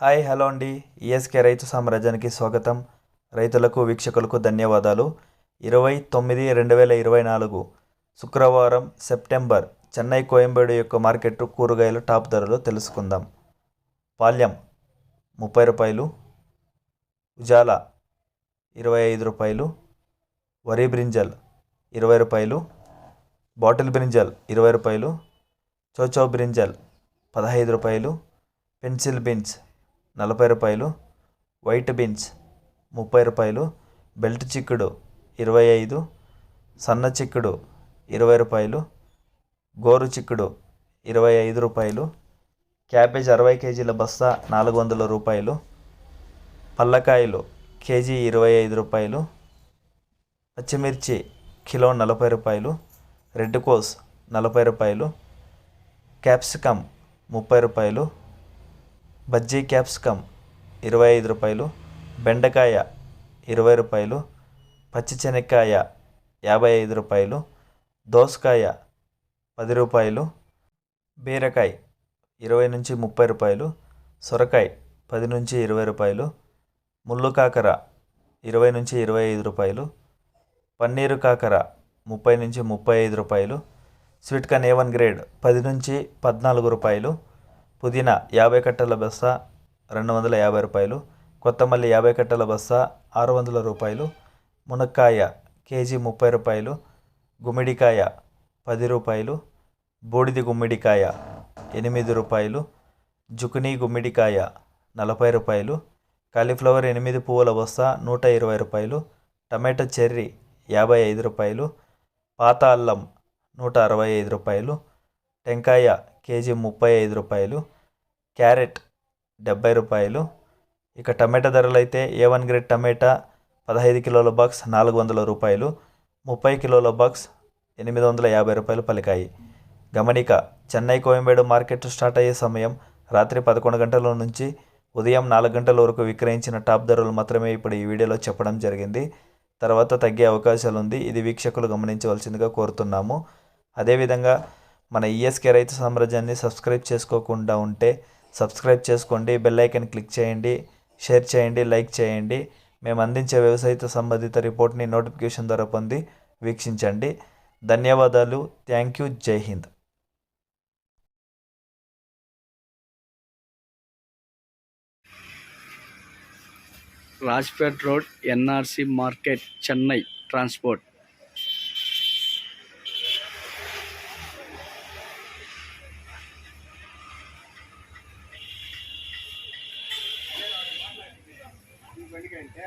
Hi hello అండి. ESK రైతు సామ్రాజ్యానికి స్వాగతం. రైతులకు వీక్షకులకు ధన్యవాదాలు. ఇరవై తొమ్మిది రెండు వేల ఇరవై నాలుగు శుక్రవారం సెప్టెంబర్ చెన్నై కోయంబేడు యొక్క మార్కెట్ కూరగాయలు టాప్ ధరలు తెలుసుకుందాం. పాల్యం ముప్పై రూపాయలు ఉజాల ఇరవై ఐదు రూపాయలు వరి బ్రింజల్ ఇరవై రూపాయలు బాటిల్ బ్రింజల్ ఇరవై రూపాయలు చోచో బ్రింజల్ పదహైదు రూపాయలు పెన్సిల్ బీన్స్ నలభై రూపాయలు వైట్ బీన్స్ ముప్పై రూపాయలు బెల్ట్ చిక్కుడు ఇరవై ఐదు సన్న చిక్కుడు ఇరవై రూపాయలు గోరు చిక్కుడు ఇరవై ఐదు రూపాయలు క్యాబేజ్ అరవై కేజీల బస్తా నాలుగు వందల రూపాయలు పల్లకాయలు కేజీ ఇరవై ఐదు రూపాయలు పచ్చిమిర్చి కిలో నలభై రూపాయలు రెడ్ కోస్ నలభై రూపాయలు క్యాప్సికమ్ ముప్పై రూపాయలు బజ్జీ క్యాప్సికమ్ ఇరవై ఐదు రూపాయలు బెండకాయ ఇరవై రూపాయలు పచ్చి శనక్కాయ యాభై ఐదు రూపాయలు దోసకాయ పది రూపాయలు బీరకాయ ఇరవై నుంచి ముప్పై రూపాయలు సొరకాయ పది నుంచి ఇరవై రూపాయలు ముళ్ళు కాకర ఇరవై నుంచి ఇరవై ఐదు రూపాయలు పన్నీరు కాకర ముప్పై నుంచి ముప్పై ఐదు రూపాయలు sweet corn A one grade పది నుంచి పద్నాలుగు రూపాయలు పుదీనా యాభై కట్టల బస్తా రెండు వందల యాభై రూపాయలు కొత్తమల్లి యాభై కట్టల బస్తా ఆరు వందల రూపాయలు మునక్కాయ కేజీ ముప్పై రూపాయలు గుమ్మిడికాయ పది రూపాయలు బూడిది గుమ్మిడికాయ ఎనిమిది రూపాయలు జుకునీ గుమ్మిడికాయ నలభై రూపాయలు కాలీఫ్లవర్ ఎనిమిది పువ్వుల బస్తా నూట ఇరవై రూపాయలు టమాటో చెర్రీ యాభై ఐదు రూపాయలు పాత అల్లం నూట అరవై ఐదు రూపాయలు టెంకాయ కేజీ ముప్పై ఐదు రూపాయలు క్యారెట్ డెబ్బై రూపాయలు. ఇక టమాటా ధరలు అయితే ఏ వన్ గ్రేడ్ టమాటా పదహైదు కిలోల బాక్స్ నాలుగు వందల రూపాయలు ముప్పై కిలోల బాక్స్ ఎనిమిది వందల యాభై రూపాయలు పలికాయి. గమనిక చెన్నై కోయంబేడు మార్కెట్ స్టార్ట్ అయ్యే సమయం రాత్రి పదకొండు గంటల నుంచి ఉదయం నాలుగు గంటల వరకు విక్రయించిన టాప్ ధరలు మాత్రమే ఇప్పుడు ఈ వీడియోలో చెప్పడం జరిగింది. తర్వాత తగ్గే అవకాశాలు ఉంది ఇది వీక్షకులు గమనించవలసిందిగా కోరుతున్నాము. అదేవిధంగా మన ఈఎస్కే రైతు సామ్రాజ్యాన్ని సబ్స్క్రైబ్ చేసుకోకుండా ఉంటే సబ్స్క్రైబ్ చేసుకోండి బెల్ ఐకన్ క్లిక్ చేయండి షేర్ చేయండి లైక్ చేయండి. మేము అందించే వ్యవసాయతో సంబంధిత రిపోర్ట్ని నోటిఫికేషన్ ద్వారా పొంది వీక్షించండి. ధన్యవాదాలు. Thank you. Jai Hind. Rajpet road NRC market Chennai transport மெடிக்க